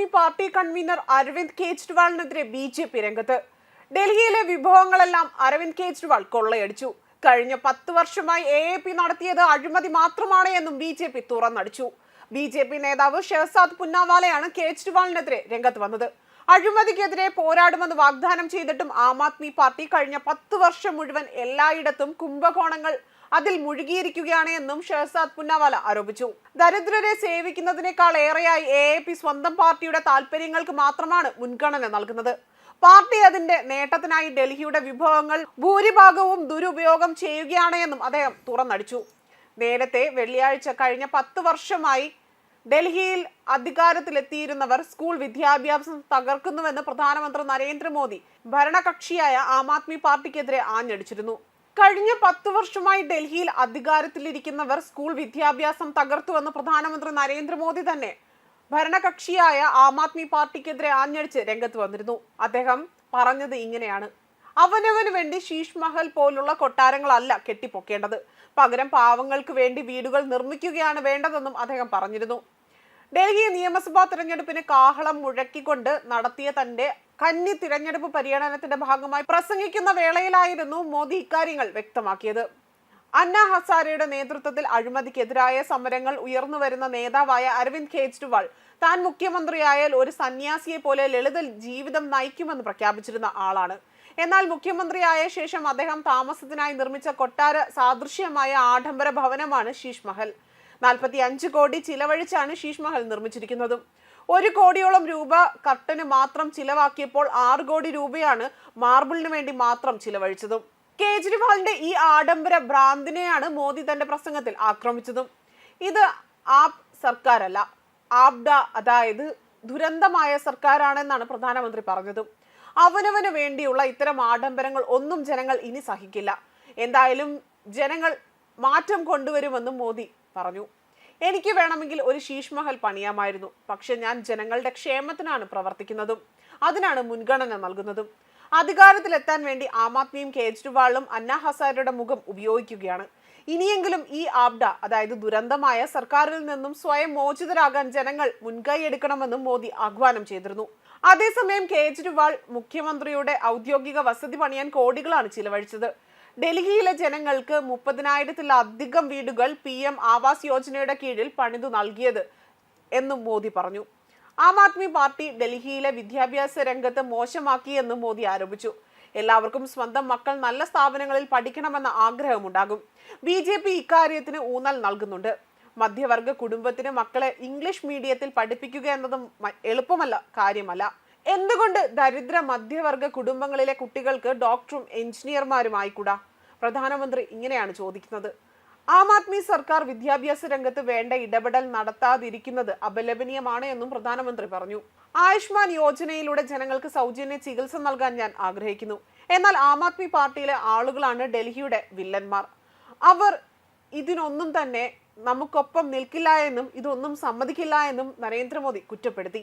Aadmi party convener Arvind കെജ്രിവാളിനെതിരെ B J P രംഗത്ത്. ഡൽഹിയിലെ വിഭവങ്ങളെല്ലാം അരവിന്ദ് കെജ്രിവാൾ കൊള്ളയടിച്ചു. കഴിഞ്ഞ പത്ത് വർഷമായി എ എ പി നടത്തിയത് അഴിമതി മാത്രമാണ് എന്നും ബി ജെ പി തുറന്നടിച്ചു. ബി ജെ പി നേതാവ് ഷെഹസാദ് പുന്നാവാലയാണ് കേജ്രിവാളിനെതിരെ രംഗത്ത് വന്നത്. അഴിമതിക്കെതിരെ പോരാടുമെന്ന് വാഗ്ദാനം ചെയ്തിട്ടും ആം ആദ്മി പാർട്ടി കഴിഞ്ഞ പത്ത് വർഷം മുഴുവൻ എല്ലായിടത്തും കുംഭകോണങ്ങൾ അതിൽ മുഴുകിയിരിക്കുകയാണ് എന്നും ഷെഹസാദ് പുന്നാവാല ആരോപിച്ചു. ദരിദ്രരെ സേവിക്കുന്നതിനേക്കാൾ ഏറെയായി എ എ പി സ്വന്തം പാർട്ടിയുടെ താല്പര്യങ്ങൾക്ക് മാത്രമാണ് മുൻഗണന നൽകുന്നത്. പാർട്ടി അതിന്റെ നേട്ടത്തിനായി ഡൽഹിയുടെ വിഭവങ്ങൾ ഭൂരിഭാഗവും ദുരുപയോഗം ചെയ്യുകയാണ് എന്നും അദ്ദേഹം തുറന്നടിച്ചു. നേരത്തെ വെള്ളിയാഴ്ച കഴിഞ്ഞ പത്ത് വർഷമായി ഡൽഹിയിൽ അധികാരത്തിലെത്തിയിരുന്നവർ സ്കൂൾ വിദ്യാഭ്യാസം തകർക്കുന്നുവെന്ന് പ്രധാനമന്ത്രി നരേന്ദ്രമോദി ഭരണകക്ഷിയായ ആം ആദ്മി പാർട്ടിക്കെതിരെ ആഞ്ഞടിച്ചിരുന്നു. കഴിഞ്ഞ പത്ത് വർഷമായി ഡൽഹിയിൽ അധികാരത്തിലിരിക്കുന്നവർ സ്കൂൾ വിദ്യാഭ്യാസം തകർത്തുവെന്ന് പ്രധാനമന്ത്രി നരേന്ദ്രമോദി തന്നെ ഭരണകക്ഷിയായ ആം ആദ്മി പാർട്ടിക്കെതിരെ ആഞ്ഞടിച്ച് രംഗത്ത് വന്നിരുന്നു. അദ്ദേഹം പറഞ്ഞത് ഇങ്ങനെയാണ്. അവനവന് വേണ്ടി ശീഷ് മഹൽ പോലുള്ള കൊട്ടാരങ്ങളല്ല കെട്ടിപ്പൊക്കേണ്ടത്. പകരം പാവങ്ങൾക്ക് വേണ്ടി വീടുകൾ നിർമ്മിക്കുകയാണ് വേണ്ടതെന്നും അദ്ദേഹം പറഞ്ഞിരുന്നു. ഡൽഹി നിയമസഭാ തിരഞ്ഞെടുപ്പിന് കാഹളം മുഴക്കിക്കൊണ്ട് നടത്തിയ തന്റെ കന്നി തിരഞ്ഞെടുപ്പ് പര്യടനത്തിന്റെ ഭാഗമായി പ്രസംഗിക്കുന്ന വേളയിലായിരുന്നു മോദി ഇക്കാര്യങ്ങൾ വ്യക്തമാക്കിയത്. അന്ന ഹസാരയുടെ നേതൃത്വത്തിൽ അഴിമതിക്കെതിരായ സമരങ്ങൾ ഉയർന്നു വരുന്ന നേതാവായ അരവിന്ദ് കെജ്രിവാൾ താൻ മുഖ്യമന്ത്രിയായാൽ ഒരു സന്യാസിയെ പോലെ ലളിത ജീവിതം നയിക്കുമെന്ന് പ്രഖ്യാപിച്ചിരുന്ന ആളാണ്. എന്നാൽ മുഖ്യമന്ത്രിയായ ശേഷം അദ്ദേഹം താമസത്തിനായി നിർമ്മിച്ച കൊട്ടാര സാദൃശ്യമായ ആഡംബര ഭവനമാണ് ശീഷ് മഹൽ. നാൽപ്പത്തി അഞ്ച് കോടി ചിലവഴിച്ചാണ് ശീഷ് മഹൽ നിർമ്മിച്ചിരിക്കുന്നതും. ഒരു കോടിയോളം രൂപ കർട്ടന് മാത്രം ചിലവാക്കിയപ്പോൾ ആറ് കോടി രൂപയാണ് മാർബിളിന് വേണ്ടി മാത്രം ചിലവഴിച്ചതും. കേജ്രിവാളിന്റെ ഈ ആഡംബര ഭ്രാന്തിനെയാണ് മോദി തന്റെ പ്രസംഗത്തിൽ ആക്രമിച്ചതും. ഇത് ആപ് സർക്കാരല്ല ആബ്ഡ അതായത് ദുരന്തമായ സർക്കാരാണെന്നാണ് പ്രധാനമന്ത്രി പറഞ്ഞതും. അവനവന് വേണ്ടിയുള്ള ഇത്തരം ആഡംബരങ്ങൾ ഒന്നും ജനങ്ങൾ ഇനി സഹിക്കില്ല. എന്തായാലും ജനങ്ങൾ മാറ്റം കൊണ്ടുവരുമെന്നും മോദി പറഞ്ഞു. എനിക്ക് വേണമെങ്കിൽ ഒരു ശീഷ്മഹൽ പണിയാമായിരുന്നു. പക്ഷെ ഞാൻ ജനങ്ങളുടെ ക്ഷേമത്തിനാണ് പ്രവർത്തിക്കുന്നതും അതിനാണ് മുൻഗണന നൽകുന്നതും. അധികാരത്തിലെത്താൻ വേണ്ടി ആം ആദ്മിയും കേജ്രിവാളും അന്ന ഹസാരയുടെ മുഖം ഉപയോഗിക്കുകയാണ്. ഇനിയെങ്കിലും ഈ ആബ്ഡ അതായത് ദുരന്തമായ സർക്കാരിൽ നിന്നും സ്വയം മോചിതരാകാൻ ജനങ്ങൾ മുൻകൈ എടുക്കണമെന്നും മോദി ആഹ്വാനം ചെയ്തിരുന്നു. അതേസമയം കേജ്രിവാൾ മുഖ്യമന്ത്രിയുടെ ഔദ്യോഗിക വസതി പണിയാൻ കോടികളാണ് ചിലവഴിച്ചത്. ഡൽഹിയിലെ ജനങ്ങൾക്ക് മുപ്പതിനായിരത്തിലധികം വീടുകൾ പി എം ആവാസ് യോജനയുടെ കീഴിൽ പണിതു നൽകിയത് എന്നും മോദി പറഞ്ഞു. ആം ആദ്മി പാർട്ടി ഡൽഹിയിലെ വിദ്യാഭ്യാസ രംഗത്ത് മോശമാക്കിയെന്നും മോദി ആരോപിച്ചു. എല്ലാവർക്കും സ്വന്തം മക്കൾ നല്ല സ്ഥാപനങ്ങളിൽ പഠിക്കണമെന്ന ആഗ്രഹമുണ്ടാകും. ബി ജെ പി ഇക്കാര്യത്തിന് ഊന്നൽ നൽകുന്നുണ്ട്. മധ്യവർഗ കുടുംബത്തിന് മക്കളെ ഇംഗ്ലീഷ് മീഡിയത്തിൽ പഠിപ്പിക്കുക എന്നതും എളുപ്പമല്ല കാര്യമല്ല. എന്തുകൊണ്ട് ദരിദ്ര മധ്യവർഗ കുടുംബങ്ങളിലെ കുട്ടികൾക്ക് ഡോക്ടറും എഞ്ചിനീയർമാരും ആയിക്കൂടാ പ്രധാനമന്ത്രി ഇങ്ങനെയാണ് ചോദിക്കുന്നത്. ആം ആദ്മി സർക്കാർ വിദ്യാഭ്യാസ രംഗത്ത് വേണ്ട ഇടപെടൽ നടത്താതിരിക്കുന്നത് അപലപനീയമാണ് എന്നും പ്രധാനമന്ത്രി പറഞ്ഞു. ആയുഷ്മാൻ യോജനയിലൂടെ ജനങ്ങൾക്ക് സൗജന്യ ചികിത്സ നൽകാൻ ഞാൻ ആഗ്രഹിക്കുന്നു. എന്നാൽ ആം ആദ്മി പാർട്ടിയിലെ ആളുകളാണ് ഡൽഹിയുടെ വില്ലന്മാർ. അവർ ഇതിനൊന്നും തന്നെ നമുക്കൊപ്പം നിൽക്കില്ല എന്നും ഇതൊന്നും സമ്മതിക്കില്ല എന്നും നരേന്ദ്രമോദി കുറ്റപ്പെടുത്തി.